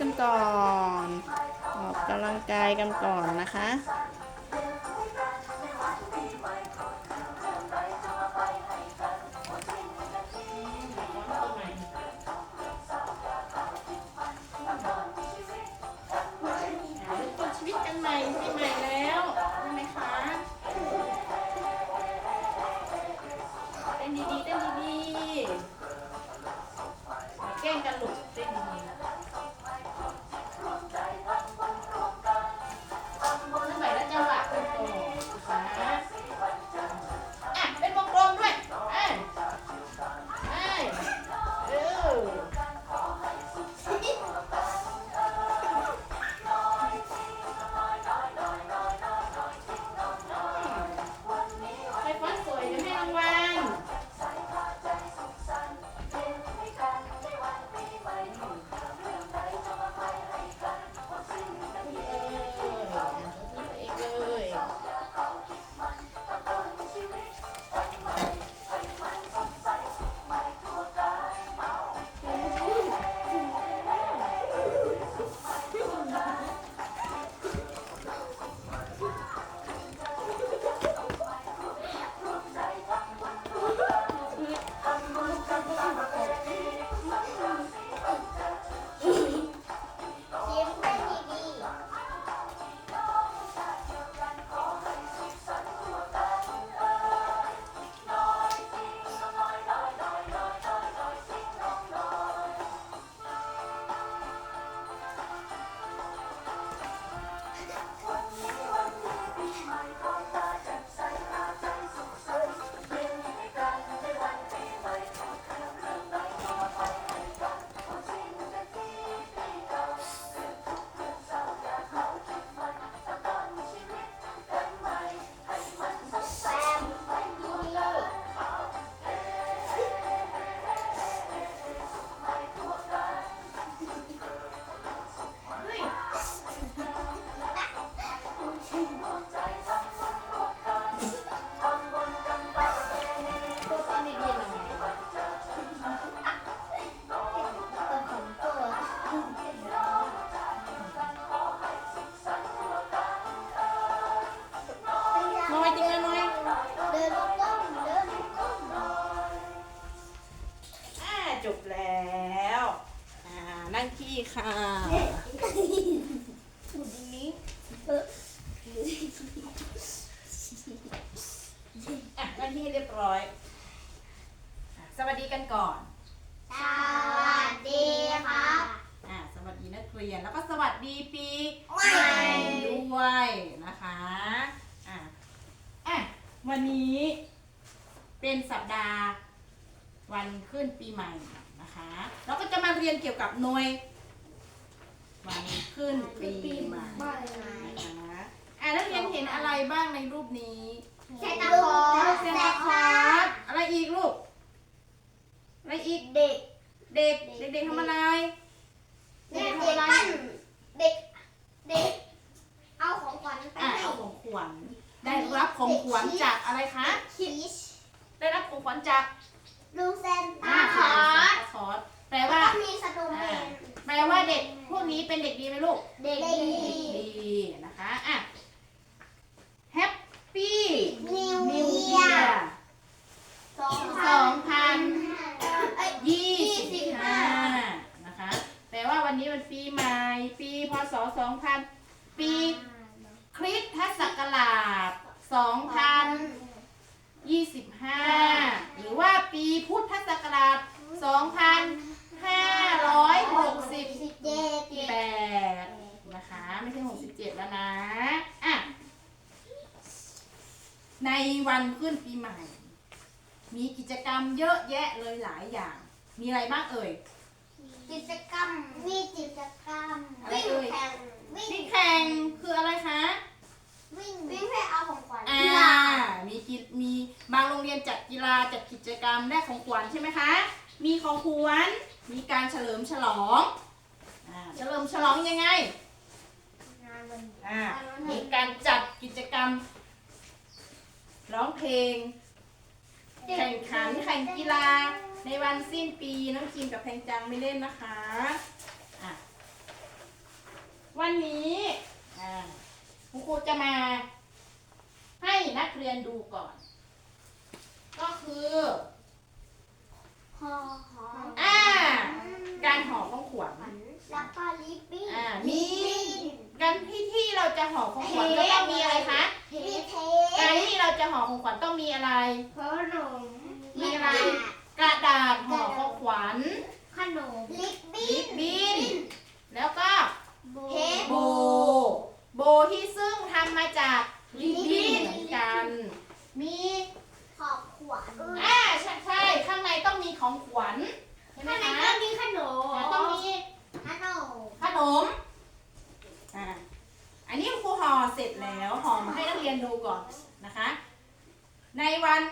กันก่อน ออกกำลังกายกันก่อนนะคะ รียน แล้วก็สวัสดีปีใหม่ด้วยนะคะอะอะวันนี้เป็นสัปดาห์วันขึ้นปีใหม่นะคะเราก็จะมาเรียนเกี่ยวกับหน่วยวันขึ้นปีใหม่นะคะอะนักเรียนเห็นอะไรบ้างในรูปนี้เซนตาคลอสอะไรอีกลูกอะไรอีกเด็ก เด็กเด็กๆทำอะไร เด็กเด็กปั้นเด็กเด็กเอาของขวัญไปอะให้เอาของขวัญได้รับของขวัญจากอะไรคะ คิสได้รับของขวัญจากลุงเซนอ่าตาคลอซานสตาคลอสแปลแล้วว่า ก็มีสตูแมน แปลว่าเด็กพวกนี้เป็นเด็กดีไหมลูก เด็กเด็กดีนะคะ อะ Happy นิว New เยีย Year สอง สองพัน เอ้ย ยี่สิบห้านะคะ แปลว่าวันนี้มันปีใหม่ ปีพศสองพันปีคริสตศักราชสองพันยี่สิบห้าหรือว่าปีพุทธศักราชสองพันห้าร้อยหกสิบ สิบเจ็ด แปดนะคะ ไม่ใช่หกสิบเจ็ดแล้วนะ อะ ในวันขึ้นปีใหม่ มีกิจกรรมเยอะแยะเลยหลายอย่าง มีอะไรบ้างเอ่ย กิจกรรมมีกิจกรรม อะไร วิ่ง เอ่ย แข่งวิ่ง วิ่งแข่งคืออะไรคะ วิ่งวิ่งเพื่อเอาของขวัญ อ่า กีฬา มีกิจมีบางโรงเรียนจัดกีฬา จัดกิจกรรมได้ของขวัญใช่ไหมคะ มีของขวัญมีการเฉลิมฉลองอาเฉลิมฉลองยังไงงานวันอ่ามีการจัดกิจกรรม ร้องเพลง แข่งขันแข่งกีฬาในวันสิ้นปีน้องคิมกับแพงจังไม่เล่นนะคะอะวันนี้อ่าคุณครูจะมาให้นักเรียนดูก่อน ก็คือหอหออ่าการห่อของขวัญแล้วก็ลิปปิ้นอ่ามีการที่ที่เราจะห่อของขวัญก็ต้องมีอะไรคะมีเทการที่เราจะห่อของขวัญต้องมีอะไรขนมมีอะไรกระดาษห่อของขวัญขนมลิปลิปิ้น ปบิน แล้วก็ เทป โบ โบที่ซึ่งทำมาจากลิปบินเหมือนกัน มี ขอบขวัญ อ่าใช่ใช่ข้างในต้องมีของขวัญใช่ไหม ข้างใน คะ ก็มีขนม แล้วต้องมี ขนม ขนมอ่าอันนี้ครูห่อเสร็จแล้วห่อมาให้นักเรียนดูก่อนนะคะ ในวัน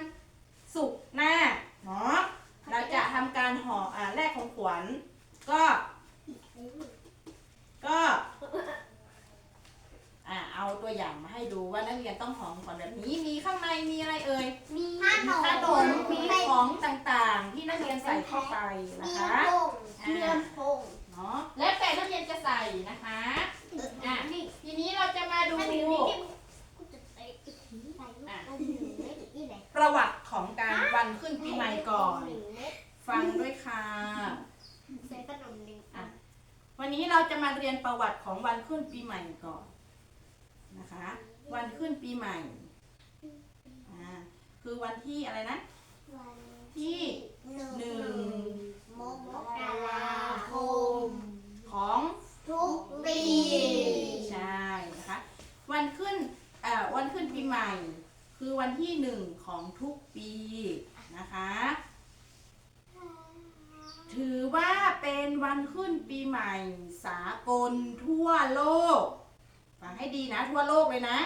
ศุกร์หน้าเนาะเราจะทำการห่ออ่าแรกของขวัญก็ ก็อ่าเอาตัวอย่างมาให้ดูว่านักเรียนต้องห่อของขวัญแบบนี้ มีข้างในมีอะไรเอ่ย มี มีขนมมีของต่างๆ ที่นักเรียนใส่เข้าไปนะ มี คะ พงมีลำโพง เนาะแล้วแต่นักเรียนจะใส่นะคะ อะ นี่ ทีนี้เราจะมาดู อันนี้นี่กูจะใส่อีกทีใส่ลูกอันหนึ่งเม็ดอีกไหน ประวัติของการวันขึ้นปีใหม่ก่อน หนึ่งเม็ด ฟังด้วยค่ะ ใส่ขนมหนึ่งอัน วันนี้เราจะมาเรียนประวัติของวันขึ้นปีใหม่ก่อนนะคะ วันขึ้นปีใหม่อ่าคือวันที่อะไรนะ วันที่หนึ่งหนึ่งมกราคม ของทุกปีใช่นะคะวันขึ้นเอ่อวันขึ้นปีใหม่ คือวันที่หนึ่งของทุกปีนะคะ ถือว่าเป็นวันขึ้นปีใหม่สากลทั่วโลกฟังให้ดีนะทั่วโลกเลยนะ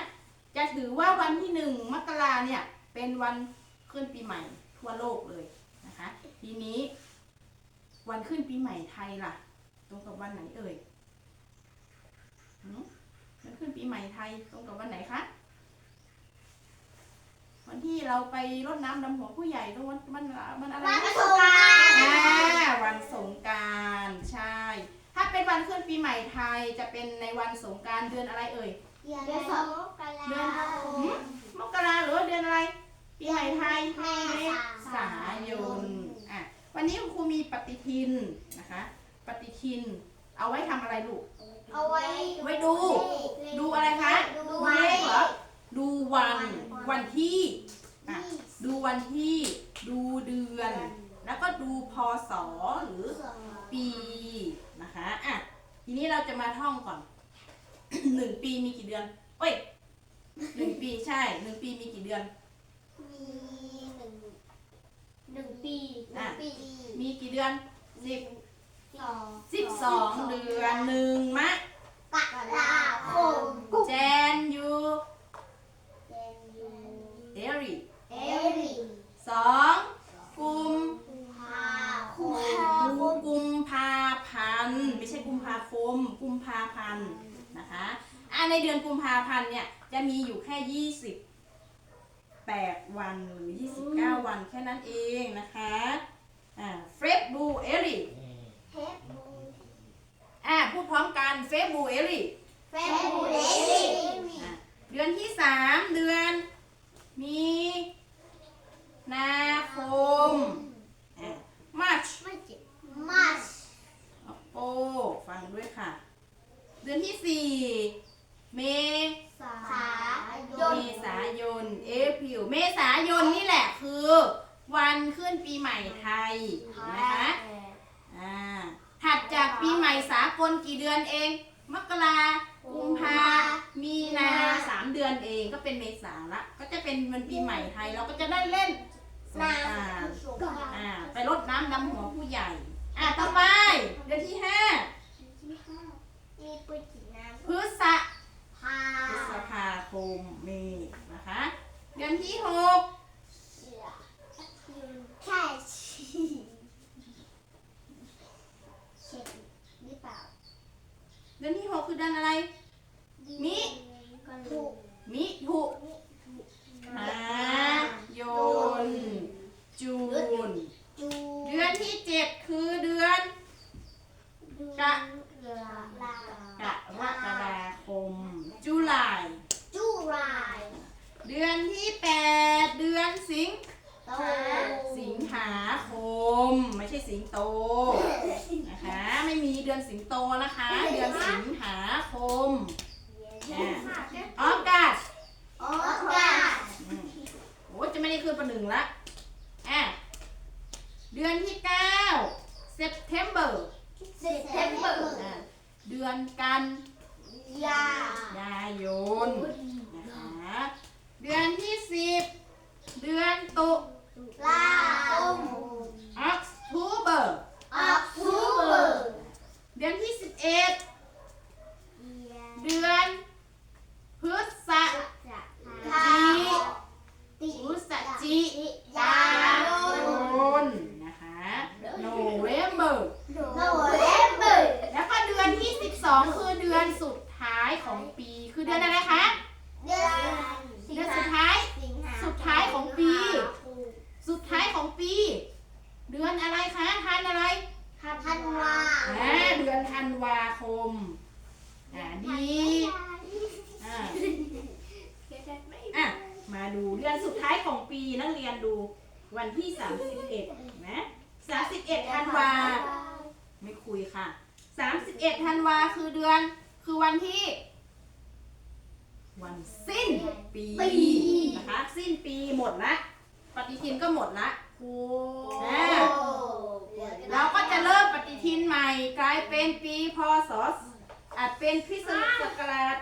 จะถือว่าวันที่หนึ่งมกราเนี่ยเป็นวันขึ้นปีใหม่ทั่วโลกเลยนะคะ ทีนี้ วันขึ้นปีใหม่ไทยล่ะ ตรงกับวันไหนเอ่ยวันขึ้นปีใหม่ไทยตรงกับวันไหนคะ วันที่เราไปรดน้ำดำหัวผู้ใหญ่ตรงวันวันวันอะไรวันนะสงกรานต์ อ่าวันสงกรารใช่ ถ้าเป็นวันขึ้นปีใหม่ไทยจะเป็นในวันสงกรารเดือนอะไรเอ่ย เดือนสองกเดือนราคหืมมมกราหรือว่าเดือนอะไร ปีใหม่ไทย เมษายนอะวันนี้คุณครูมีปฏิทินนะคะ ปฏิทิน เอาไว้ทำอะไรลูก เอาไว้ไว้ดู ดูอะไรคะดูดูวันเลขเหรอ ดูวันวัน วันที่อะที่ดูวันที่ ดูเดือน แล้วก็ดูพศหรือสองปีนะคะอะทีนี้เราจะมาท่องก่อน หนึ่งปีมีกี่เดือนเอ้ยหนึ่งปีใช่หนึ่งปีมีกี่เดือน มีหนึ่งหนึ่งปีหนึ่อะงปีมีกี่เดือนสิบสองสิบสองเดือนหนึ่งมะกราคมแจนยู สองกุมพาคมกุมกุมภาพันธ์ไม่ใช่กุมภาคม กุมภาพันธ์นะคะอะในเดือนกุมภาพันธ์เนี่ยจะมีอยู่แค่ยี่สิบแปดวันหรือยี่สิบเก้าวันแค่นั้นเองนะคะอ่าเฟบรูเอริเทปบูอ่าพูดพร้อมกันเฟบรูเอริเฟบูเอริอะเดือนที่สามเดือนมี นาคมมาร์ชไม่เจ็บมาสโอ้ฟังด้วยค่ะ เดือนที่สี่เมสายยเมนษายน เอพริลเมษายนนี่แหละคือ วันขึ้นปีใหม่ไทยนะคะอ่าถัดจากปีใหม่สากลกี่เดือนเอง มกรากุมภามีนาสามเดือนเองก็เป็นเมษาละ ก็จะเป็นวันปีใหม่ไทย เราก็จะได้เล่น สงนากรานต์สงกรานต์อ่าไปรดน้ำดำหัวผู้ใหญ่ อ่าต่อไปเดือนที่ห้ามีปุยจีน้ำพฤษพาพฤษภาคมมีนะคะ เดือนที่หกแค่ฉีดเช็ดหรือเปล่า เดือนที่หกคือเดือนอะไร มิถูกมิถุนา จูน จูเดืที่เจ็ดคือเดือน กะลากรกฎาคม จุลายจูรายเดือนที่แปดเดือนสิงโตสิงหาคม ไม่ใช่สิงโตนะคะ ไม่มีเดือนสิงโตนะคะ เดือนสิงหาคมอ่าออกัสออกาศอืมโอ้ยจะไม่ได้ขึ้นประหนึ่งละ อะ เดือนที่เก้า September เซปเทมเบอร์อะเดือนกันยายายนนะคะเดือนที่สิบ เดือนตุลาคม October ออกทูเบอร์เดือนที่สิบเอ็ด เดือนพฤศทา ติพฤศจิยายนนะคะ November โนเวมเบอร์แล้วก็เดือนที่ 12 คือเดือนสุดท้ายของปี คือเดือนอะไรคะ เดือนเดือนสุดท้ายสุดท้ายของปี สุดท้ายของปี เดือนอะไรคะทันอะไรธันวาอ่าเดือนธันวาคม อ่าดี อ่าอะ มาดูเดือนสุดท้ายของปีนักเรียนดูวันที่ 31นะ31ธันวา ไม่คุยค่ะ 31ธันวาคือเดือนคือวันที่ วันสิ้นปีนะคะสิ้นปีหมดละปฏิทินก็หมดละโอ้อ่าเราก็จะเริ่มปฏิทินใหม่กลายเป็นปีพศอาจเป็นพิศนุศักราช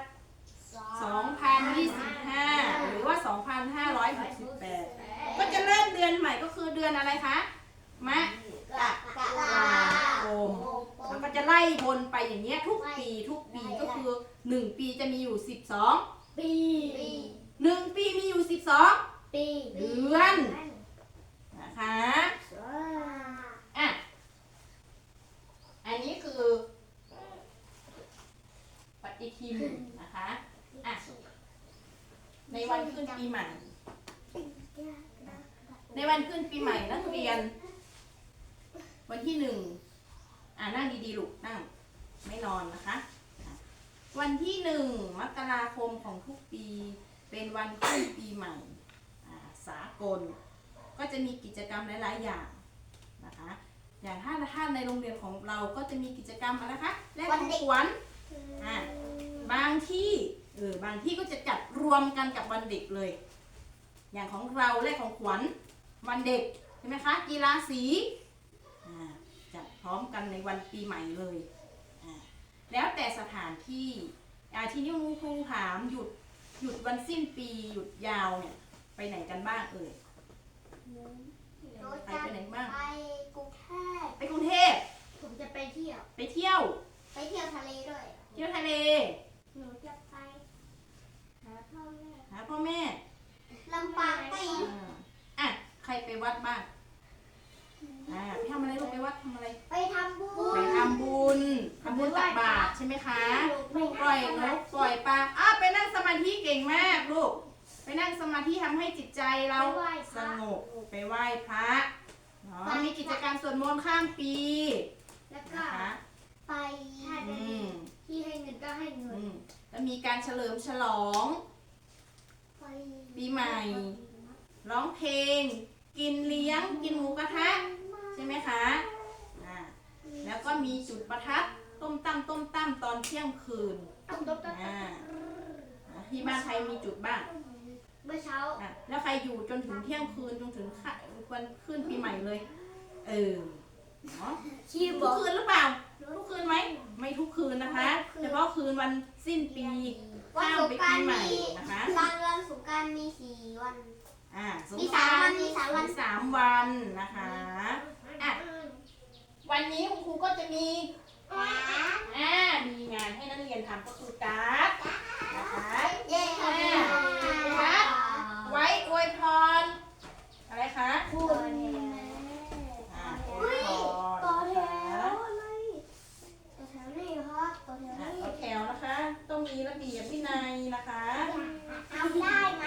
2025 หรือว่า 2568 ก็จะเริ่มเดือนใหม่ก็คือเดือนอะไรคะ มะกะกะลาคมแล้วก็จะไล่วนไปอย่างเงี้ยทุกปีทุกปีก็คือ 1 ปีจะมีอยู่ 12 ปี 1 ปีมีอยู่ 12 ปี เดือนนะคะ อะ อันนี้คือ ปฏิทินนะคะ อะ ในวันขึ้น ปีใหม่ ในวันขึ้นปีใหม่นักเรียน วันที่หนึ่งอ่านั่งดีๆลูกนั่ง ไม่นอนนะคะ วันที่หนึ่งมกราคมของทุกปี เป็นวันขึ้นปีใหม่สากล ก็จะมีกิจกรรมหลาย ๆ อย่างนะคะ อย่างถ้าถ้าในโรงเรียนของเราก็จะมีกิจกรรมอะไรคะแลกของขวัญบางที่ เออบางที่ก็จะจัดรวมกันกับวันเด็กเลย อย่างของเราแลกของขวัญวันเด็กใช่ไหมคะกีฬาสีอ่าจัดพร้อมกันในวันปีใหม่เลยอ่าแล้วแต่สถานที่อ่าที่นี่ครูถามหยุดหยุดวันสิ้นปีหยุดยาวเนี่ยไปไหนกันบ้างเอ่ยไปไปไหนบ้างไปกรุงเทพไปกรุงเทพผมจะไปเที่ยว ไปเที่ยว ไปเที่ยวทะเลด้วย เที่ยวทะเลหนูจะไปหาพ่อ แม่หาพ่อแม่ลำปางไปอ่าอะใครไปวัดบ้างอ่าไปทำอะไรลูกไปวัดทำอะไรไปทำบุไปญทำบุญทำบุญตักบาตรใช่ไหมคะไปปล่อยนกปล่อยปลาอ้าวไปนั่งสมาธิเก่งมากลูก ไปนั่งสมาธิทำให้จิตใจเราสงบไปไหว้พระเนาะมีกิจกรรมสวดมนต์ข้ามปีแล้วก็นะคะไปถ้าจะอืมที่ให้เงินก็ให้เงิอืนมแล้วมีการเฉลิมฉลองไป ปีใหม่ ร้องเพลง กินเลี้ยง กินหมูกระทะ ใช่ไหมคะอ่าแล้วก็มีจุดประทัด ต้มตั้มต้มตั้มตอนเที่ยงคืนต้มต้มต้มอ่าที่บ้านใครมีจุดบ้างเมื่อเช้าอะแล้วใครอยู่จนถึงเที่ยงคืนจนถึงค่ำวันขึ้นปีใหม่เลย เออเนาะชีบทุอกกคืนหรือเปล่า ทุกคืนไหม ไม่ทุกคืนนะคะ เฉพาะคืนวันสิ้นปี วันข้ามสงไปกราปีรใหม่มีนะคะ วันวันสงกรารมีสี่วัน อ่าสงมีกสามรวันนต์มีสามวันมีสามวันนะคะ อะ วันนี้คุณครูก็จะมี อ่ามีงานให้นักเรียนทำก็คือการ์ดนะคะ เย้ค่ะ ไว้อวยพร อะไรคะ คุณ อ่าอว อุ้ ย ย พร ต่อแถ นะคะ วอะไรต่อแถวนี่ครับต่อแถว อะ นี่ เอาแถวนะคะ ต้องมีระเบียบวินัยนะคะ ทำได้ไหม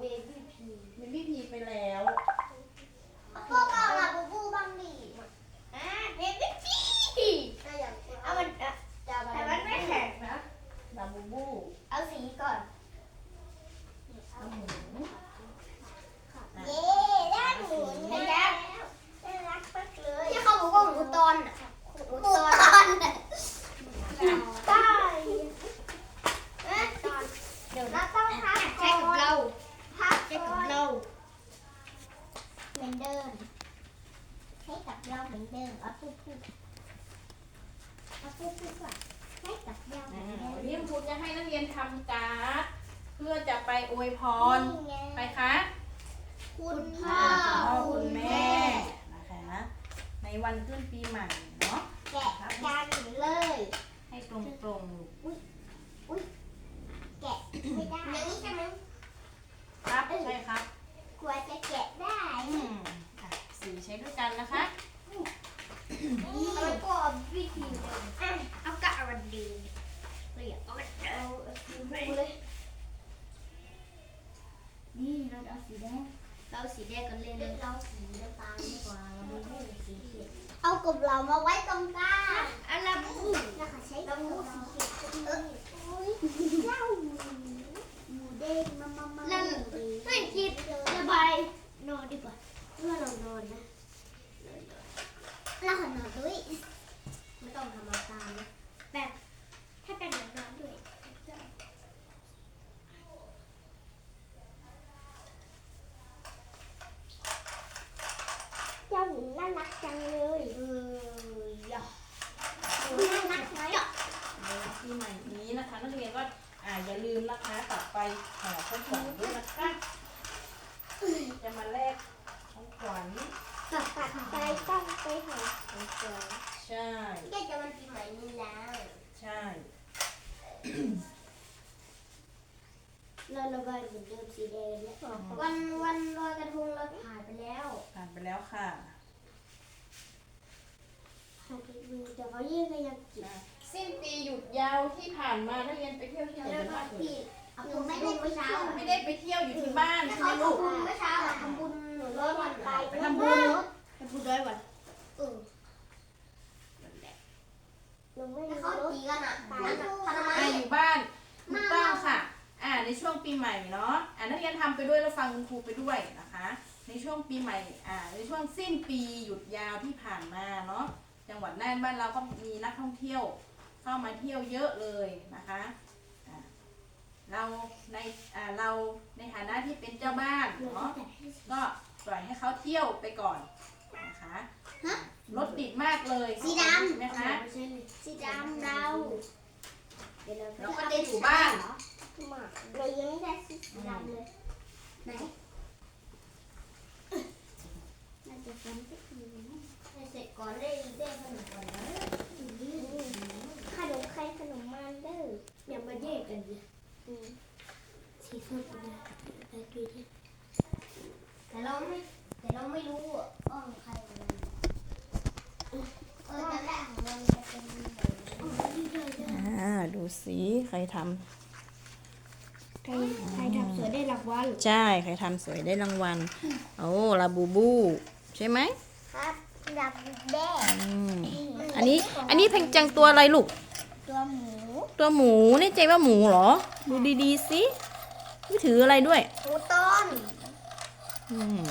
baby P เป็นพี่พีไปแล้ว พวกเราละบูบูบ้างดิอ่า baby P เอามันอะแต่มันไม่แข็งนะ ลาบูบู เอาสีก่อน เอาหมู เย้ได้หมูแล้วน่ารักมากเลยที่เขาบอกว่าหมูตอนอะหมูตอนได้เอ๊ะเดี๋ยวเราต้องพักใช้กับเราพักใช้กับเราเหมือนเดิมใช้กับเราเหมือนเดิมเอาปุ๊บปุ๊บเอาปุ๊บปุ๊บก่อนใช้กับเราเหมื อ่า อนเดิม วันนี้คุณครูจะให้นักเรียนทำการ์ดเพื่อจะไปอวยพร นี่ไง ไปคะ คุณพ่อ คุณพ่อ คุ คุณ ณ แม่ แม่นะคะ ในวันขึ้นปีใหม่เนาะ แกะกันเลย ให้ตรงตรงๆลูก แกะไม่ได้อย่างนี้ใช่ไหม ครับใช่ครับกลัวจะแกะได้อืมอะสีใช้ด้วยกันนะคะแล้วก็วิธีเดิมอะเอากะวันดีเรียกเอามันเอาสีม่วงเลยนี่เราเอาสีแดงเราสีแดงกันเลยเลยเราสีน้ำตาลดีกว่าเราไม่ได้สีเขียวเอากบเรามาไว้ตรงกลางอันละบูแล้วก็ใช้เราบูสีเขียวเออเจ้าหมูเด้งมามามานั่น ไม่คิดระบายนอนดีกว่าเมื่อเรานอนนะเราขอนอนด้วยไม่ต้องทำอาการนะแบบถ้าเป็นแบบนอนด้วยเจ้าหญิงน่ารักจังเลยเออยะน่ารักไหมในปีใหม่นี้นะคะนักเรียนก็อ่า อย่าลืมนะคะกลับไปหาของขวัญด้วยนะคะ จะมาแลกของขวัญกลับปัดไปต้องไปหาของเจอใช่แกจะวันปีใหม่นี้แล้วใช่ เราระบายเหมือนเดิมสีแดงเนี่ยวันวันลอยกระทงเราผ่านไปแล้วผ่านไปแล้วค่ะผ่านไปดูแต่เขายิ่งก็ยังกินอะ สิ้นปีหยุดยาวที่ผ่านมานักเรียนไปเที่ยวที่ไหนกันบ้างเอ่ยหนูไม่ได้เมื่อเช้าไม่ได้ไปเที่ยวอยู่ที่บ้านใช่ไหมลูกทำบุญเมื่อเช้าอะทำบุญหนูร้อยวันไปไปทำบุญทำบุญร้อยวันเออหนูไม่ได้เขาตีกันอะทำไมอ่าอยู่บ้านถูกต้องค่ะ อ่าในช่วงปีใหม่เนาะอ่านักเรียนทำไปด้วยแล้วฟังคุณครูไปด้วยนะคะ ในช่วงปีใหม่อ่าในช่วงสิ้นปีหยุดยาวที่ผ่านมาเนาะจังหวัดน่านบ้านเราก็มีนักท่องเที่ยว เข้ามาเที่ยวเยอะเลยนะคะอ่าเราในอ่าเราในฐานะที่เป็นเจ้าบ้านเนาะก็ปล่อยให้เขาเที่ยวไปก่อนนะคะฮะรถติดมากเลยสีดำใช่ไหมคะสีดำเราเราก็จะอยู่บ้านเรายังไม่ได้สีดำเลยไหนน่าจะฟันสักทีนะให้เสร็จก่อนได้ได้ขนมก่อนนะขนมใครขนมมัน เด้ออย่ามาแยกกันดิสีส้มนะไปดูดิแต่เราไม่แต่เราไม่รู้ว่าของใครของมันเออแต่แรกของมันจะเป็นแบบนี้อ่าดูสิใครทใครใครทำสวยได้รางวัลใช่ ใครทำสวยได้รางวัลโอ้ลาบูบู ใช่ไหมครับดับแด้อืมอันนี้อันนี้เพลงจังตัวอะไรลูก ตัวหมู ตัวหมูนี่ใจว่าหมูเหรอ ดูดีๆสิไม่ถืออะไรด้วยหมูต้นอืม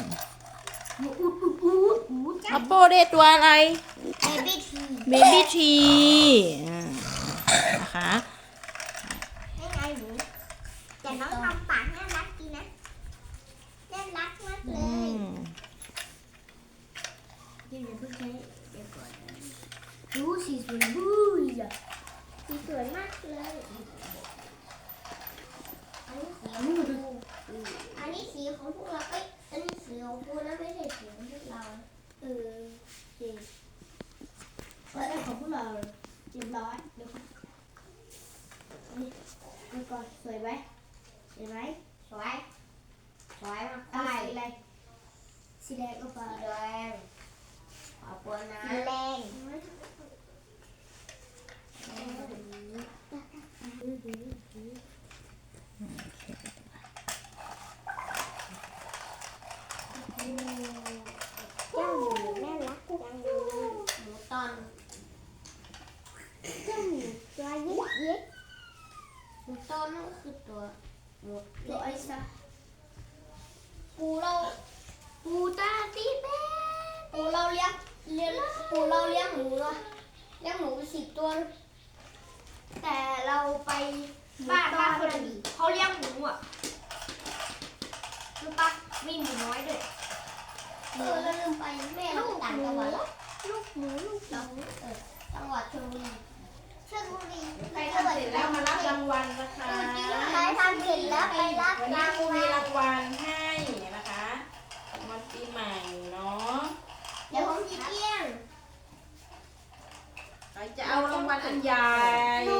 หมูอูอูอูอูจ้าอัปโปได้ตัวอะไร เบบี้ทีเบบี้ทีนะคะให้ไงหมูแต่น้องทำปากน่ารักดีนะน่ารักมากเลอืย ม ยังอย่าเพิ่งใช้เดี๋ยวก่อนดูสีสวยบูยอะ สีสวยมากเลย อันนี้สีของกูอันนี้สีของพวกเราเอ้ยอันนี้สีของกูนะไม่ใช่สีของพวกเรา เออจริงแล้วได้ของพวกเราเรียบร้อยดูนี่ดูก่อนสวยไหมสวยไหมสวยสวยมากไปสีอะไรสีแดงก็ไปสีแดง ขอบคุณนะแรง คือตัวหมดตัวไอ้ซะปูเราปูตาตีแม่ปูเราเลี้ยงเลี้ยงปูเราเลี้ยงหมูอะเลี้ยงหมูไปสิบตัว แต่เราไปบ้านบ้านคนอื่นเขาเลี้ยงหมูอะรู้ปะมีหมูน้อยด้วยเออเราลืมไปแม่เราต่างจังหวัดลูกหมูลูกหมูเออจังหวัดชลบุรี ชลบุรีใครทำเสร็จแล้วมารับรางวัลนะคะใครทำเสร็จแล้วไปรับวันนี้รางครูมีวัลรางวัลให้นะคะวันปีใหม่เนาะเดี๋ยวผมจะเกี้ยง ใครจะเอารางวัลอันใหญ่ โอ้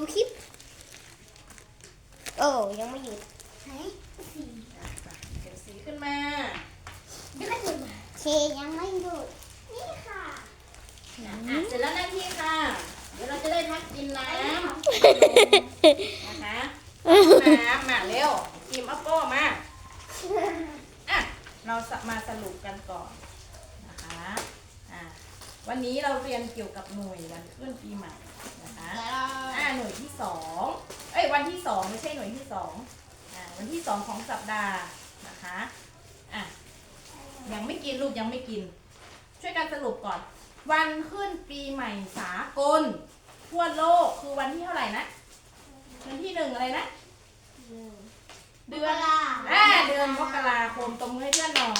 ดูคลิป โอ้ยังไม่หยุดไหนสีอะไปเก็บสีขึ้นมายังไม่หยุดเคยังไม่หยุดนี่ค่ะอะเสร็จแล้วหน้าที่ค่ะ เดี๋ยวเราจะได้พักกินน้ำนะคะน้ำมาเร็วกิมอัปโป้มาอะเรามาสรุปกันก่อนนะคะอะวันนี้เราเรียนเกี่ยวกับหน่วยวันขึ้นปีใหม่นะคะอ่า หน่วยที่สองเอ้ยวันที่สองไม่ใช่หน่วยที่สองอ่าวันที่สองของสัปดาห์นะคะอะยังไม่กินลูกยังไม่กิน ช่วยกันสรุปก่อน วันขึ้นปีใหม่สากล ทั่วโลกคือวันที่เท่าไหร่นะ วันที่หนึ่งอะไรนะ เดือนอ่าเดือนมกราคมตรงให้เพื่อนหน่อย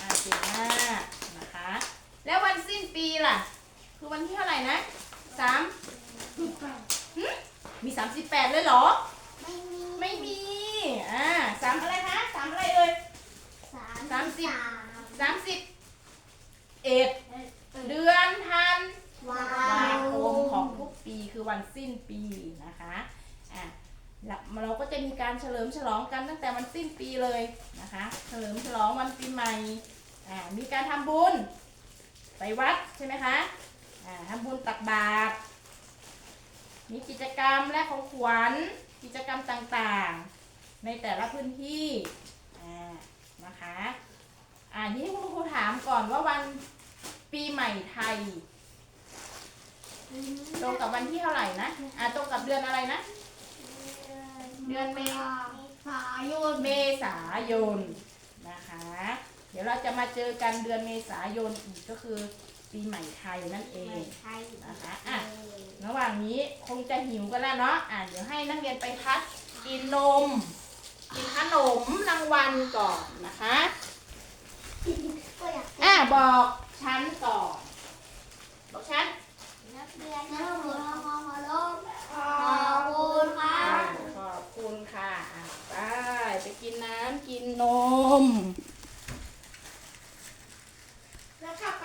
อ่าเก่งมากนะคะ แล้ววันสิ้นปีล่ะ คือวันที่เท่าไหร่นะสามหึ มีสามสิบแปดเลยเหรอ ไม่มีไม่มี อ่าสามอะไรนะสามอะไรเอ่ย สามสามสิบ สามสามสิบเอ็ดเดือนธันว้าวาคมของทุกปีคือวันสิ้นปีนะคะอะแล้วเราก็จะมีการเฉลิมฉลองกันตั้งแต่วันสิ้นปีเลยนะคะ เฉลิมฉลองวันปีใหม่อ่ามีการทำบุญ ไปวัดใช่ไหมคะอ่าทำบุญตักบาตร มีกิจกรรมและของขวัญกิจกรรมต่างๆ ในแต่ละพื้นที่อ่านะคะอ่าทีนี้คุณครูถามก่อนว่าวันปีใหม่ไทย ตรงกับวันที่เท่าไหร่นะอ่าตรงกับเดือนอะไรนะ เดือนเมสายนเมษายนนะคะ เดี๋ยวเราจะมาเจอกันเดือนเมษายนอีกก็คือ ปีใหม่ไทยนั่นเองนะคะอะระหว่างนี้คงจะหิวกันแล้วเนาะอะเดี๋ยวให้นักเรียนไปพักกินนมกินขนมรางวัลก่อนนะคะอะบอกชั้นก่อนบอกชั้นขอบคุณค่ะขอบคุณค่ะไปไปกินน้ำกินนม แล้วขับไป